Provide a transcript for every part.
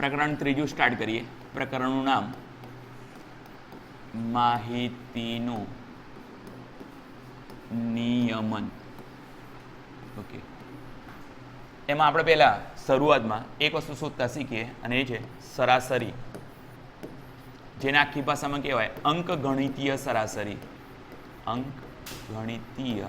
પ્રકરણ ત્રીજું સ્ટાર્ટ કરીએ. પ્રકરણનું નામ માહિતીનું નિયમન. ઓકે એમાં આપણે પહેલા શરૂઆતમાં એક વસ્તુ શોધતા શીખીએ અને એ છે સરાસરી. જેને આખી ભાષામાં કહેવાય અંક ગણિતીય સરાસરી. અંક ગણિતીય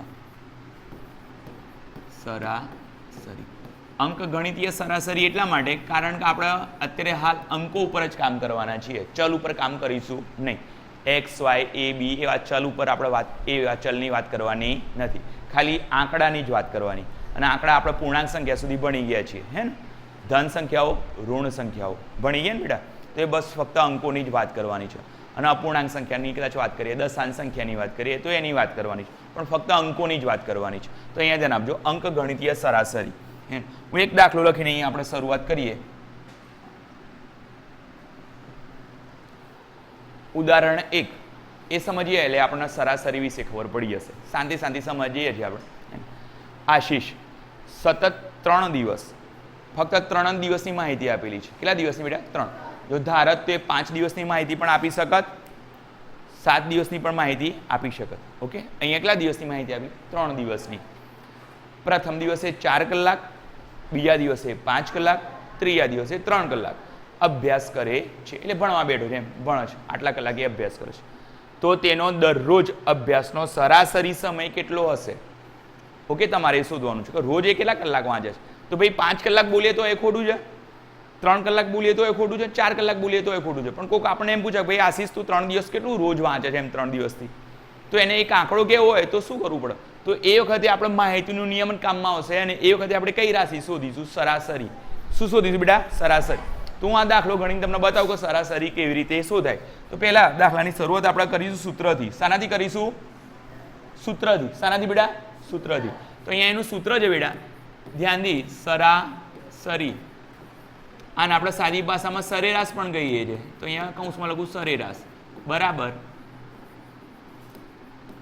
સરાસરી. અંક ગણિતીય સરાસરી એટલા માટે કારણ કે આપણે અત્યારે હાલ અંકો ઉપર જ કામ કરવાના છીએ. ચલ ઉપર કામ કરીશું નહીં. એક્સ વાય એ બી એવા ચલ ઉપર આપણે વાત એવા ચલની વાત કરવાની નથી. ખાલી આંકડાની જ વાત કરવાની. અને આંકડા આપણે પૂર્ણાંક સંખ્યા સુધી ભણી ગયા છીએ, હે ને? ધન સંખ્યાઓ, ઋણ સંખ્યાઓ. ભણી ગયા ને બેટા? તો એ બસ ફક્ત અંકોની જ વાત કરવાની છે. અને અપૂર્ણાંક સંખ્યાની કદાચ વાત કરીએ, દશાંશ સંખ્યાની વાત કરીએ, તો એની વાત કરવાની છે. પણ ફક્ત અંકોની જ વાત કરવાની છે. તો અહીંયા ધ્યાન આપજો અંક ગણિતીય સરાસરી. હે એક દાખલો લખીને અહીંયા આપણે શરૂઆત કરીએ. ઉદાહરણ એક. એ સમજીએ એટલે આપણને સરાસરી વિશે ખબર પડી જશે. શાંતિ શાંતિ સમજીએ છીએ આપણે. આશીષ, સતત ત્રણ દિવસ. ફક્ત ત્રણ દિવસની માહિતી આપેલી છે. કેટલા દિવસની બેટા? ત્રણ. જો ધારત એ પાંચ દિવસની માહિતી પણ આપી શકત. સાત દિવસની પણ માહિતી આપી શકત. ઓકે? અહીંયા કેટલા દિવસની માહિતી આપી? ત્રણ દિવસની. પ્રથમ દિવસે ચાર કલાક બીજા દિવસે પાંચ કલાક, ત્રીજા દિવસે ત્રણ કલાક. અભ્યાસ કરે છે. એટલે ભણવા બેઠો છે એમ, ભણે છે. આટલા કલાકે અભ્યાસ કરે છે. તો તેનો દરરોજ અભ્યાસનો સરાસરી સમય કેટલો હશે? ઓકે, તમારે એ શોધવાનું છે કે રોજ એ કેટલા કલાક વાંચે છે? તો ભાઈ પાંચ કલાક બોલીએ તો એ ખોટું છે? ત્રણ કલાક બોલીએ તો એ ખોટું છે? ચાર કલાક બોલીએ તો એ ખોટું છે? પણ કોઈક આપણે એમ પૂછે ભાઈ આશીષ તું ત્રણ દિવસ કેટલું રોજ વાંચે છે એમ ત્રણ દિવસથી? તો એને એક આંકડો કેવો હોય તો શું કરવું પડે? તો એ વખતે આપણે માહિતીનું નિયમન કામમાં આવશે અને એ વખતે આપણે કઈ રાશિ શોધીશું? સરાસરી. શું શોધીશું બેટા? સરાસરી. તો હું આ દાખલો ગણીને તમને બતાવું કે સરાસરી કેવી રીતે શોધાય. તો પહેલા દાખલાની શરૂઆત આપણે કરીશું સૂત્રથી. શાનાથી કરીશું? સૂત્રથી. શાનાથી બેટા? સૂત્રથી. તો અહીંયા એનું સૂત્ર છે બેટા. ધ્યાન દી, સરાસરી. આને આપણે સાદી ભાષામાં સરેરાશ પણ કહીએ છીએ. તો અહીંયા કૌંસમાં લખું સરેરાશ. બરાબર.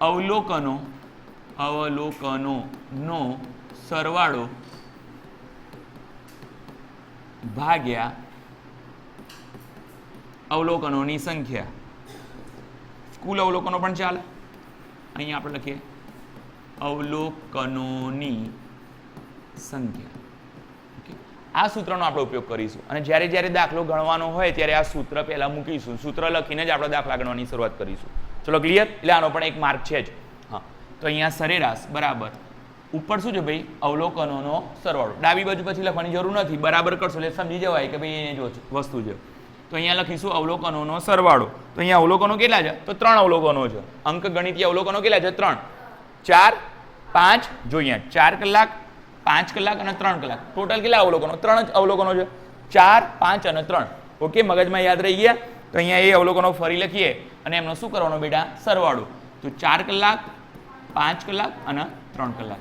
અવલોકનો અવલોકનોનો સરવાળો ભાગ્યા અવલોકનોની સંખ્યા. કુલ અવલોકનો પણ ચાલે. અહીંયા આપણે લખીએ, અવલોકનોની સંખ્યા. ઓકે. આ સૂત્રનો આપણે ઉપયોગ કરીશું. અને જ્યારે જ્યારે દાખલો ગણવાનો હોય ત્યારે આ સૂત્ર પહેલાં મૂકીશું. સૂત્ર લખીને જ આપણે દાખલા ગણવાની શરૂઆત કરીશું. ચલો ક્લિયર એટલે આનો પણ એક માર્ક છે જ. હા. તો અહીંયા સરેરાશ, બરાબર. ઉપર શું છે ભાઈ? અવલોકનોનો સરવાળો. ડાબી બાજુ પછી લખવાની જરૂર નથી. બરાબર કરશો એટલે સમજી જવાય કે ભાઈ એને જો વસ્તુ છે. તો અહીંયા લખીશું અવલોકનોનો સરવાળો. તો અહીંયા અવલોકનો કેટલા છે? તો ત્રણ અવલોકનો છે. અંક ગણિતીય અવલોકનો કેટલા છે? ત્રણ. ચાર, પાંચ જોઈએ ચાર કલાક, પાંચ કલાક અને ત્રણ કલાક. ટોટલ કેટલા અવલોકનો? ત્રણ જ અવલોકનો છે. ચાર, પાંચ અને ત્રણ. ઓકે મગજમાં યાદ રહી ગયા? તો અહીંયા એ અવલોકનો ફરી લખીએ. અને એમનો શું કરવાનો બેટા? સરવાળો. તો ચાર કલાક પાંચ કલાક અને ત્રણ કલાક.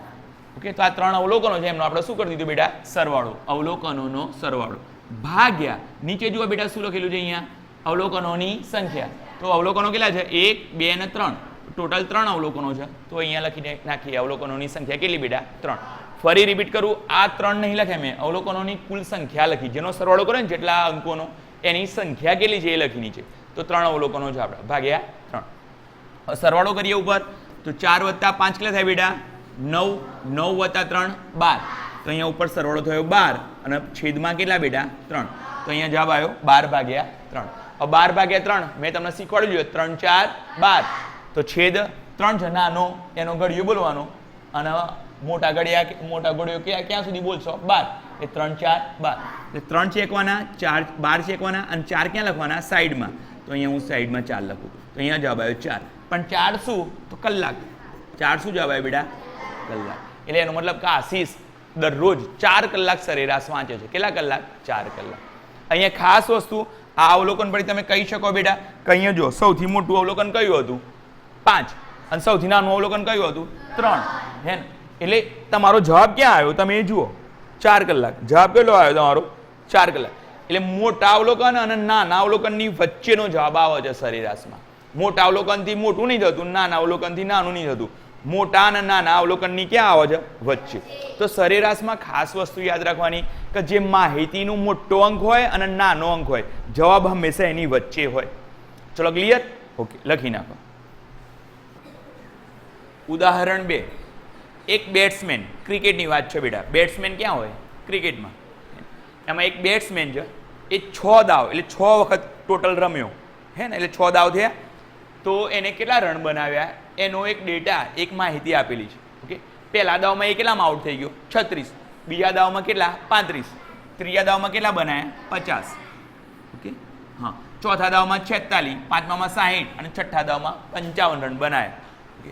ઓકે તો આ ત્રણ અવલોકનો છે એમનો. આપણે શું કરી દીધું બેટા? સરવાળો. અવલોકનોનો સરવાળો. ભાગ્યા. નીચે જુઓ બેટા, શું લખેલું છે અહીંયા? અવલોકનોની સંખ્યા. તો અવલોકનો કેટલા છે? એક, બે અને ત્રણ. ટોટલ ત્રણ અવલોકનો છે. તો અહીંયા લખીને નાખીએ અવલોકનોની સંખ્યા કેટલી બેટા? ત્રણ. ફરી રિપીટ કરું. આ ત્રણ નહીં લખે મેં. અવલોકનોની કુલ સંખ્યા લખી. જેનો સરવાળો કરે ને જેટલા અંકોનો, એની સંખ્યા કેટલી છે એ લખીની છે તો ત્રણ અવલોકનો છે આપણે. ભાગ્યા ત્રણ. સરવાળો કરીએ ઉપર. તો ચાર વત્તા પાંચ કેટલા થાય બેટા? નવ નવ વત્તા ત્રણ, બાર. તો અહીંયા ઉપર સરવાળો થયો બાર અને છેદમાં કેટલા બેટા? ત્રણ. તો અહીંયા જવાબ આવ્યો બાર ભાગ્યા ત્રણ. હવે બાર ભાગ્યા ત્રણ, મેં તમને શીખવાડ્યું ત્રણ, ચાર, બાર. તો છેદ ત્રણ છે. નાનો, એનો ઘડિયો બોલવાનો. અને મોટા ઘડિયા મોટા ઘડિયો ક્યાં ક્યાં સુધી બોલશો? બાર. એ ત્રણ, ચાર, બાર. એટલે ત્રણ ચેકવાના ચાર, બાર ચેકવાના અને ચાર ક્યાં લખવાના? સાઈડમાં. તો અહીંયા હું સાઈડમાં ચાર લખું. તો અહીંયા જવાબ આવ્યો ચાર. પણ ચારસું તો કલાક. ચાર જવાય બેટા, કલાક. એટલે એનો મતલબ કે આશીષ દરરોજ ચાર કલાક સરેરાશ વાંચે છે. કેટલા કલાક? ચાર કલાક. અહીંયા ખાસ વસ્તુ, આ અવલોકન પછી તમે કહી શકો બેટા કહીએ જો સૌથી મોટું અવલોકન કયું હતું? પાંચ. અને સૌથી નાનું અવલોકન કયું હતું? ત્રણ. હે ને? એટલે તમારો જવાબ ક્યાં આવ્યો? તમે એ જુઓ. ચાર કલાક. જવાબ કેટલો આવ્યો તમારો? ચાર કલાક. એટલે મોટા અવલોકન અને નાના અવલોકનની વચ્ચેનો જવાબ આવે છે સરેરાશમાં. મોટા અવલોકનથી મોટું નહીં થતું, નાના અવલોકનથી નાનું નહીં થતું. મોટા અને નાના અવલોકનની ક્યાં આવે છે વચ્ચે? તો સરેરાશમાં ખાસ વસ્તુ યાદ રાખવાની કે જે માહિતીનું મોટો અંક હોય અને નાનો અંક હોય, જવાબ હંમેશા એની વચ્ચે હોય. ચલો ક્લિયર ઓકે લખી નાખો. ઉદાહરણ બે. એક બેટ્સમેન ક્રિકેટની વાત છે બેટા. બેટ્સમેન ક્યાં હોય? ક્રિકેટમાં એમાં એક બેટ્સમેન છે. એ છ દાવ, એટલે છ વખત ટોટલ રમ્યો. હે ને? એટલે છ દાવ થયા. તો એને કેટલા રન બનાવ્યા? એનો એક ડેટા એક માહિતી આપેલી છે. ઓકે? પહેલા દાવમાં એ કેટલામાં આઉટ થઈ ગયો? છત્રીસ. બીજા દાવમાં કેટલા? પાંત્રીસ. ત્રીજા દાવમાં કેટલા બનાવ્યા પચાસ. ઓકે? હા. ચોથા દાવમાં છેતાલીસ, પાંચમામાં સાહીઠ અને છઠ્ઠા દાવમાં પંચાવન રન બનાવ્યા ઓકે?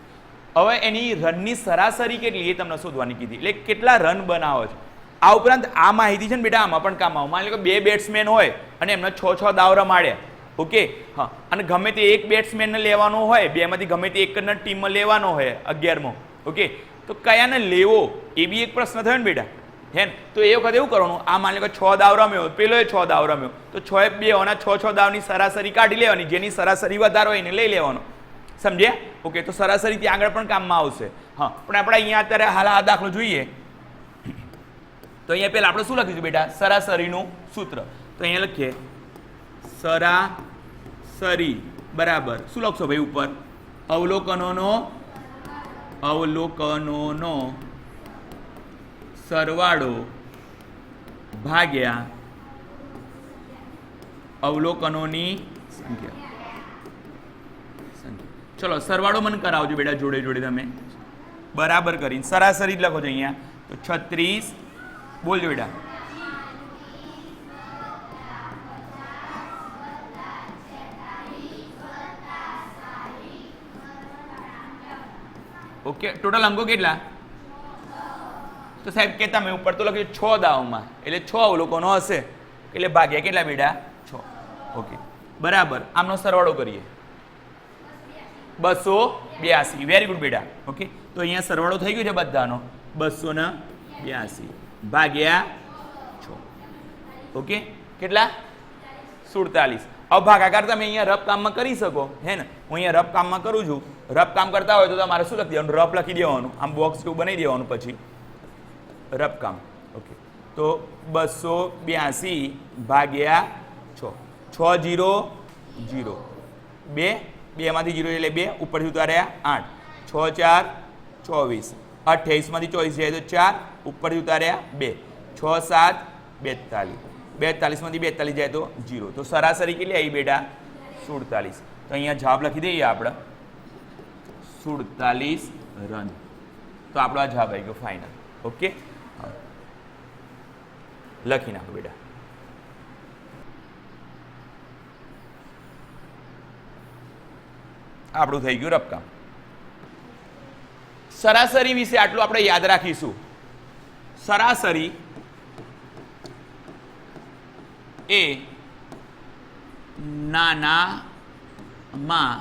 હવે એની રનની સરાસરી કેટલી એ તમને શોધવાની કીધી. એટલે કેટલા રન બનાવો છે? આ ઉપરાંત આ માહિતી છે ને બેટા, આમાં પણ કામ આવો. માની લો કે બે બેટ્સમેન હોય અને એમને છ છ દાવ રમાડ્યા ઓકે હા. અને ગમે તે એક બેટ્સમેનને લેવાનો હોય બેમાંથી ગમે તે એક જ ટીમમાં લેવાનો હોય, અગિયારમો. ઓકે તો કયાને લેવો? એ બી એક પ્રશ્ન થયો ને બેટા. હે તો એ વખતે એવું કરવાનું, આ માની લો છ દાવ રમ્યો, પેલો છ દાવ રમ્યો. તો છ એ બે ઓના છ છ દાવની સરાસરી કાઢી લેવાની, જેની સરાસરી વધારે હોય એને લઈ લેવાનો. સમજ્યા? ઓકે તો સરાસરી ત્યાં આગળ પણ કામમાં આવશે. હા. પણ આપણે અહીંયા અત્યારે હાલ આ દાખલો જોઈએ. તો અહીંયા પહેલાં આપણે શું લખીશું બેટા? સરાસરીનું સૂત્ર. તો અહીંયા લખીએ. સરાસરી બરાબર. શું લખશો ભાઈ ઉપર? અવલોકનોનો અવલોકનોનો સરવાળો ભાગ્યા અવલોકનોની સંખ્યા. ચલો, સરવાળો મને કરાવજો બેટા જોડે જોડે તમે. બરાબર કરીને, સરાસરી જ લખો છો અહીંયા. તો છત્રીસ, બોલજો બેટા. ઓકે, ટોટલ અંકો કેટલા? તો સાહેબ, કહેતા મેં ઉપર તો લખ્યું છ દાવમાં, એટલે છ અવલોકનો હશે. એટલે ભાગ્યા કેટલા બેટા છ. ઓકે, બરાબર. આમનો સરવાળો કરીએ. બસો બ્યાસી. વેરી ગુડ બેટા. ઓકે, તો અહીંયા સરવાળો થઈ ગયો છે બધાનો. બસો ને બ્યાસી. ભાગ્યા છ. ઓકે, કેટલા? સુડતાલીસ. હવે તમે અહીંયા રફ કામમાં કરી શકો, હે ને? હું અહીંયા રફ કામમાં કરું છું. રફ કામ કરતા હોય તો તમારે શું લખી દેવાનું? રફ લખી દેવાનું. આમ બોક્સ જેવું બનાવી દેવાનું પછી. રફ કામ. ઓકે તો બસો બ્યાસી ભાગ્યા છ. છ જીરો જીરો. બે બેમાંથી જીરો એટલે બે ઉપરથી ઉતાર્યા? આઠ. છ ચાર, ચોવીસ. અઠ્યાવીસમાંથી ચોવીસ જાય તો ચાર ઉપરથી ઉતાર્યા? બે. છ સાત, બેતાલીસ. બેતાલીસમાંથી બેતાલીસ જાય તો જીરો. તો સરાસરી કેટલી આવી બેટા? સુડતાલીસ. તો અહીંયા જવાબ લખી દઈએ આપણે. સુડતાલીસ રન. તો આપણો આ જવાબ આવી ગયો ફાઇનલ ઓકે લખી નાખો બેટા. આપણું થઈ ગયું રબકામ. સરાસરી વિશે આટલું આપણે યાદ રાખીશું. સરાસરી એ નાનામાં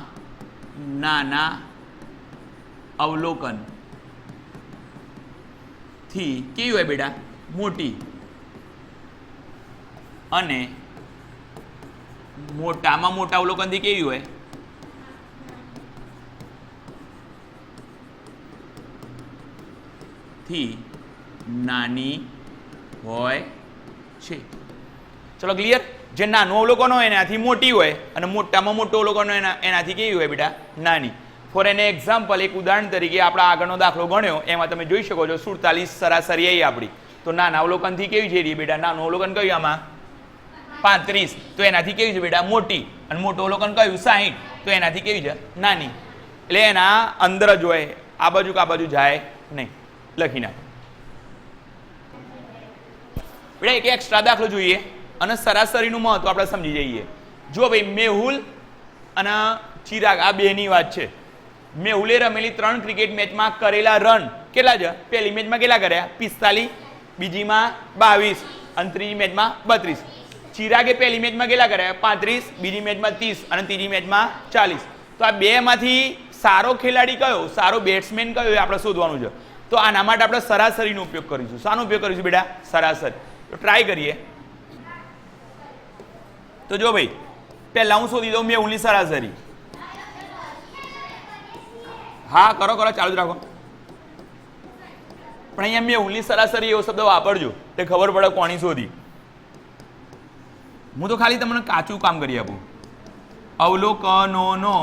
નાના અવલોકન. થી કેવી હોય બેટા? મોટી. અને મોટામાં મોટા અવલોકનથી કેવી હોય? થી નાની હોય છે. ચલો ક્લિયર જે નાનું અવલોકન હોય એનાથી મોટી હોય અને મોટામાં મોટું અવલોકન હોય એનાથી કેવી હોય બેટા? નાની. ફોર એન એક્ઝામ્પલ એક ઉદાહરણ તરીકે આપણા આગળનો દાખલો ગણ્યો, એમાં તમે જોઈ શકો છો સુડતાલીસ સરાસરી આવી આપણી. તો નાના અવલોકનથી કેવી છે એ બેટા? નાનું અવલોકન કયું આમાં? પાંત્રીસ. તો એનાથી કેવી છે બેટા? મોટી. અને મોટું અવલોકન કયું? સાહીઠ. તો એનાથી કેવી છે? નાની. એટલે એના અંદર જ હોય. આ બાજુ કે આ બાજુ જાય નહીં. લખી નાખો. બેટા, એક એક્સ્ટ્રા દાખલો જોઈએ અને સરાસરીનું મહત્વ આપણે સમજી જઈએ. જો ભાઈ મેહુલ અને ચિરાગ, આ બેની વાત છે. મેહુલે રમેલી ત્રણ ક્રિકેટ મેચમાં કરેલા રન કેટલા છે? પહેલી મેચમાં કેટલા કર્યા? પિસ્તાલીસ, બીજીમાં બાવીસ, અને ત્રીજી મેચમાં બત્રીસ. ચિરાગે પહેલી મેચમાં કેટલા કર્યા? પાંત્રીસ, બીજી મેચમાં ત્રીસ, અને ત્રીજી મેચમાં ચાલીસ. તો આ બેમાંથી સારો ખેલાડી કયો? સારો બેટ્સમેન કયો એ આપણે શોધવાનું છે. તો આના માટે આપણે સરાસરીનો ઉપયોગ કરીશું. શાનો ઉપયોગ કરીશું બેટા? સરાસરી. તો ટ્રાય કરીએ. તો જો ભાઈ, પહેલાં હું શોધી દઉં મેહુલની સરાસરી. હા, કરો કરો, ચાલુ જ રાખો. પણ અહીંયા મેં મેહુલની સરાસરી એવો શબ્દ વાપરજો, તે ખબર પડે કોની શોધી. હું તો ખાલી તમને કાચું કામ કરી આપું. અવલોકનોનો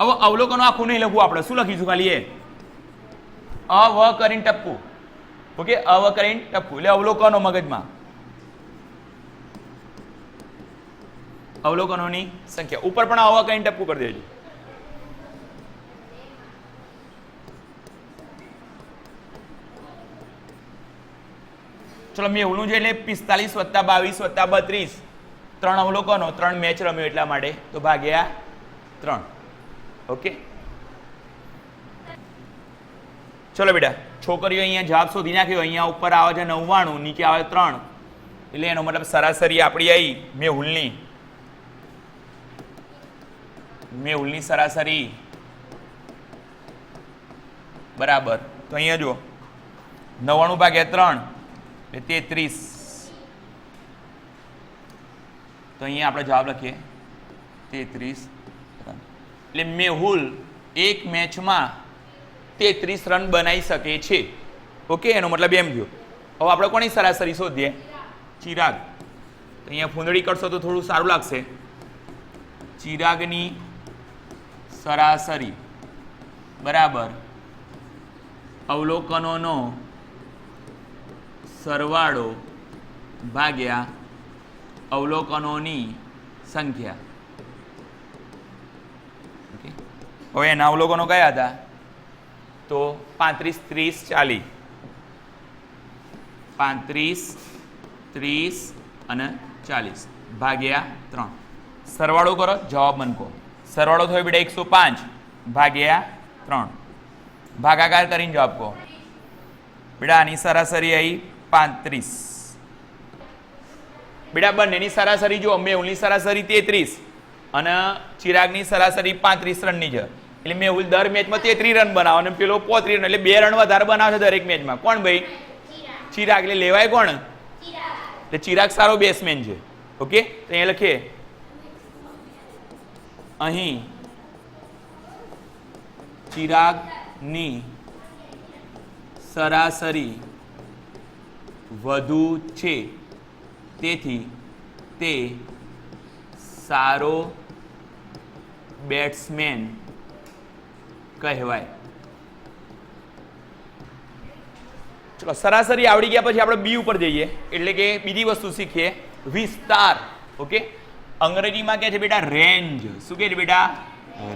હવે અવલોકનો આખું નહીં લખવું આપણે, શું લખીશું ખાલી એ? અવ કરીને ટપકું. ઓકે, અવ કરીને ટપકું. એટલે અવલોકનો મગજમાં. અવલોકનોની સંખ્યા. ઉપર પણ આવા કંઈ ટપકું કરી દેજો. ચલો મેહુલનું છે એટલે પિસ્તાલીસ વત્તા બાવીસ વત્તા બત્રીસ. ત્રણ અવલોકનો, ત્રણ મેચ રમ્યો એટલા માટે. તો ભાગ્યા ત્રણ. ઓકે? ચલો બેટા, છોકરીઓ અહીંયા જવાબ શોધી નાખ્યો. અહીંયા ઉપર આવે છે નવ્વાણું, નીચે આવે ત્રણ. એટલે એનો મતલબ સરાસરી આપણી આવી મેહુલની. મેહુલની સરાસરી. બરાબર. તો અહીંયા જો નવ્વાણું ભાગ્યા ત્રણ એટલે તેત્રીસ. તો અહીંયા આપણે જવાબ લખીએ. તેત્રીસ એટલે મેહુલ એક મેચમાં તેત્રીસ રન બનાવી શકે છે. ઓકે, એનો મતલબ એમ થયો. હવે આપણે કોની સરાસરી શોધીએ? ચિરાગ. અહીંયા ફૂંદડી કરશો તો થોડું સારું લાગશે. ચિરાગની સરાસરી. બરાબર. અવલોકનોનો સરવાળો ભાગ્યા અવલોકનોની સંખ્યા. હવે એના અવલોકનો કયા હતા? તો પાંત્રીસ, ત્રીસ, ચાલીસ. પાંત્રીસ, ત્રીસ અને ચાલીસ. ભાગ્યા ત્રણ. સરવાળો કરો, જવાબ મનકો સરવાળો થયો બેટા એકસો પાંચ ભાગ્યા ત્રણ. ભાગાકાર કરીને જવાબ કહો બેટા આની સરાસરી આવી પાંત્રીસ. બેટા બંનેની સરાસરી જો મેહુલની સરાસરી તેત્રીસ અને ચિરાગની સરાસરી પાંત્રીસ રનની છે. એટલે મેહુલ દર મેચમાં તેત્રીસ રન બનાવે અને પેલો પોત્રીસ રન, એટલે બે રન વધારે બનાવે છે દરેક મેચમાં. કોણ ભાઈ? ચિરાગ. એટલે લેવાય કોણ? એટલે ચિરાગ સારો બેટ્સમેન છે. ઓકે તો અહીંયા લખીએ. અહીં ચિરાગની સરાસરી વધુ છે. તેથી તે સારો બેટ્સમેન કહેવાય. ચલો, સરાસરી આવડી ગયા પછી આપણે બી ઉપર જઈએ. એટલે કે બીજી વસ્તુ શીખીએ. વિસ્તાર, ઓકે? અંગ્રેજીમાં કહે છે બેટા રેન્જ શું કહે છે બેટા?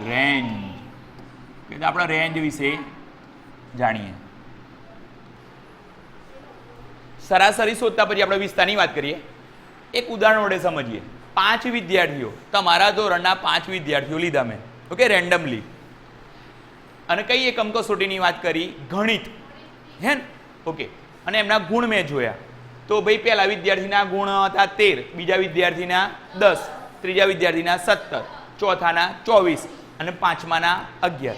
રેન્જ કે આપણે રેન્જ વિશે જાણીએ. સરાસરી શોધતા પછી આપણે વિસ્તારની વાત કરીએ. એક ઉદાહરણ વડે સમજીએ. પાંચ વિદ્યાર્થીઓ. તમારા ધોરણના પાંચ વિદ્યાર્થીઓ લીધા મેં. ઓકે રેન્ડમલી અને કઈ એક અંકસોટીની વાત કરી? ગણિત. હે ને? ઓકે અને એમના ગુણ મેં જોયા. તો ભાઈ પહેલા વિદ્યાર્થીના ગુણ હતા તેર, બીજા વિદ્યાર્થીના દસ, ત્રીજા વિદ્યાર્થીના સત્તર, ચોથાના ચોવીસ અને પાંચમાના અગિયાર.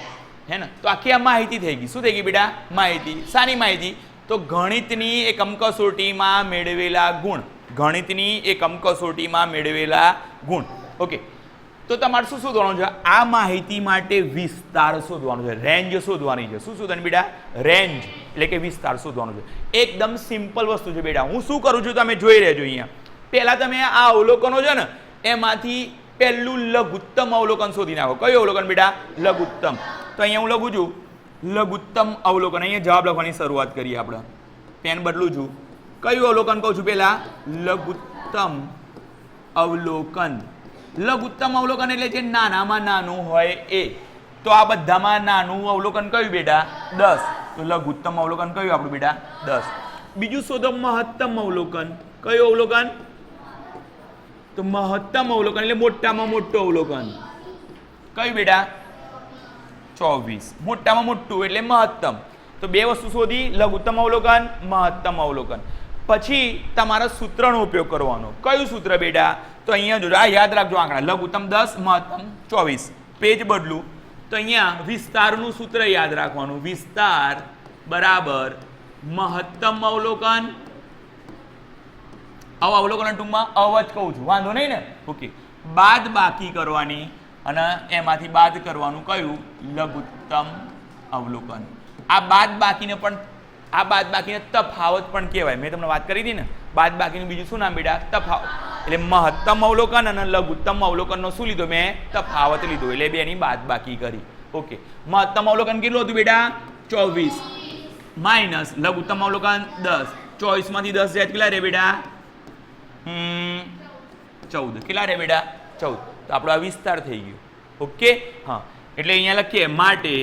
હે ને? તો આખી આ માહિતી થઈ ગઈ. શું થઈ ગઈ બેટા? માહિતી. સારી માહિતી? તો ગણિતની એકમ કસોટીમાં મેળવેલા ગુણ. ગણિતની એકમ કસોટીમાં મેળવેલા ગુણ. ઓકે. તો તમારે શું શોધવાનું છે? આ માહિતી માટે વિસ્તાર શોધવાનો છે. રેન્જ શોધવાની છે. શું શોધવાની બેટા? રેન્જ. એટલે કે વિસ્તાર શોધવાનો છે. એકદમ સિમ્પલ વસ્તુ છે બેટા. હું શું કરું છું તમે જોઈ રહેજો અહીંયા. પહેલાં તમે આ અવલોકનો છે ને, એમાંથી પહેલું લઘુત્તમ અવલોકન શોધી નાખો. કયું અવલોકન બેટા? લઘુત્તમ. તો અહીંયા હું લખું છું, લઘુત્તમ અવલોકન. અહીંયા જવાબ લખવાની શરૂઆત કરીએ આપણે. પેન બદલું છું. કયું અવલોકન કહું છું પહેલાં? લઘુત્તમ અવલોકન. લઘુત્તમ અવલોકન એટલે જે નાનામાં નાનું હોય એ. તો આ બધામાં નાનું અવલોકન કયું બેટા? દસ. તો લઘુત્તમ અવલોકન કયું આપણું બેટા? દસ. બીજું શોધો મહત્તમ અવલોકન. કયું અવલોકન? તો મહત્તમ અવલોકન એટલે મોટામાં મોટું અવલોકન. કયું બેટા? ચોવીસ. મોટામાં મોટું એટલે મહત્તમ. તો બે વસ્તુ શોધી લઘુત્તમ અવલોકન મહત્તમ અવલોકન. પછી તમારા સૂત્રનો ઉપયોગ કરવાનો. કયું સૂત્ર બેટા? તો અહીંયા જોજો આ યાદ રાખજો આંકડા. લઘુત્તમ દસ મહત્તમ ચોવીસ. પેજ બદલું. તો અહીંયા વિસ્તારનું સૂત્ર યાદ રાખવાનું. વિસ્તાર બરાબર મહત્તમ અવલોકન. આવા અવલોકન ટૂંકમાં અવજ કહું છું. વાંધો નહીં ને? ઓકે બાદ બાકી કરવાની અને એમાંથી બાદ કરવાનું કયું? લઘુત્તમ અવલોકન. આ બાદ બાકીને પણ, આ બાદ બાકીને તફાવત પણ કહેવાય. મેં તમને વાત કરી હતી ને? બાદ બાકીનું બીજું શું નામ બેટા? તફાવત એટલે મહત્તમ અવલોકન અને લઘુત્તમ અવલોકનનો શું લીધો મેં? તફાવત લીધો. એટલે બેની બાદ બાકી કરી. ઓકે. મહત્તમ અવલોકન કેટલું હતું બેટા? ચોવીસ. માઇનસ. લઘુત્તમ અવલોકન દસ. ચોવીસમાંથી દસ જાય કેટલા રે બેટા? ચૌદ. કેટલા રે બેટા? ચૌદ. તો આપણો આ વિસ્તાર થઈ ગયો. ઓકે? હા. એટલે અહીંયા લખીએ, માટે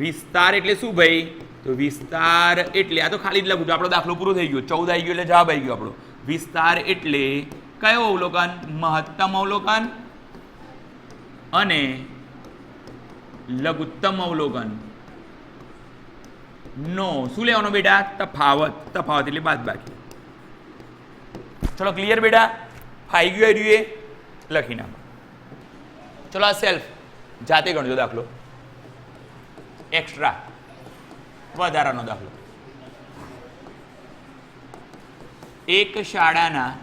વિસ્તાર એટલે શું ભાઈ? તો વિસ્તાર એટલે, આ તો ખાલી જ લખું આપણો દાખલો પૂરો થઈ ગયો. ચૌદ આવી ગયો એટલે જવાબ આવી ગયો આપણો. વિસ્તાર એટલે કયો અવલોકન? મહત્તમ અવલોકન અને લઘુત્તમ અવલોકન. નો. શું લેવાનો બેટા? તફાવત. તફાવત એટલે બાદ બાકી ચલો ક્લિયર બેટા? ફાઈ ગયું આવ્યું એ? લખી નાખો. ચલો આ સેલ્ફ જાતે ગણજો દાખલો. એક્સ્ટ્રા વધારાનો દાખલો. એક શાળાના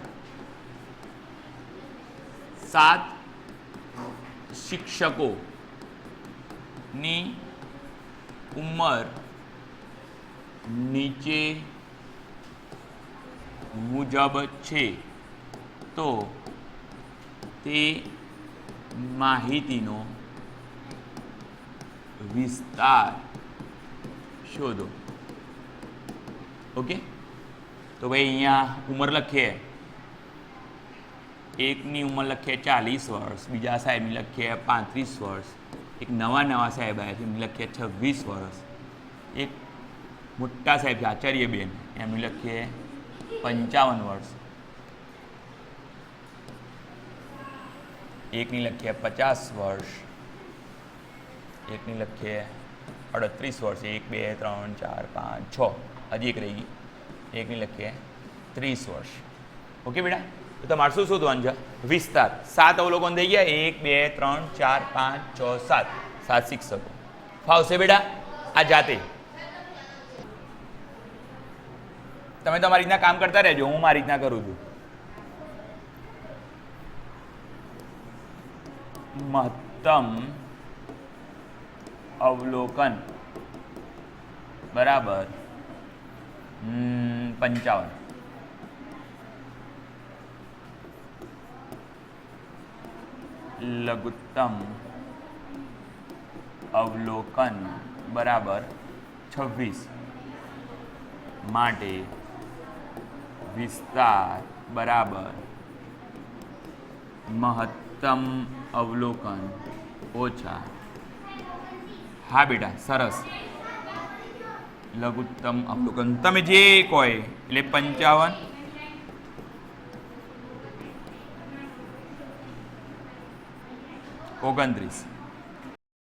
સાત શિક્ષકોની ઉંમર નીચે મુજબ છે. તો તે માહિતીનો વિસ્તાર શોધો. ઓકે? તો ભાઈ અહીંયા ઉંમર લખીએ. એકની ઉંમર લખીએ ચાલીસ વર્ષ, બીજા સાહેબની લખીએ પાંત્રીસ વર્ષ, એક નવા નવા સાહેબ આવ્યા છે, એમની લખીએ છવ્વીસ વર્ષ. એક મોટા સાહેબ છે આચાર્યબેન એમની લખીએ પંચાવન વર્ષ. એકની લખીએ પચાસ વર્ષ. એકની લખીએ અડત્રીસ વર્ષ, એક, બે, ત્રણ, ચાર, પાંચ, છ. હજી એક રહી ગઈ. એકની લખીએ ત્રીસ વર્ષ. ઓકે બેટા? તો તમારે શું શોધવાનું છે? વિસ્તાર. સાત અવલોકન થઈ ગયા. એક, બે, ત્રણ, ચાર, પાંચ, છ, સાત. સાત શિક્ષકો. ફાવશે બેટા? આ જાતે. તમે તમારી રીતના કામ કરતા રહેજો. હું મારી રીતના કરું છું. મહત્તમ અવલોકન. બરાબર. પંચાવન. લઘુત્તમ અવલોકન બરાબર છવ્વીસ માટે વિસ્તાર બરાબર મહત્તમ અવલોકન ઓછા હા બેટા, સરસ. લઘુત્તમ અવલોકન. તમે જે કહો એટલે પંચાવન Countries.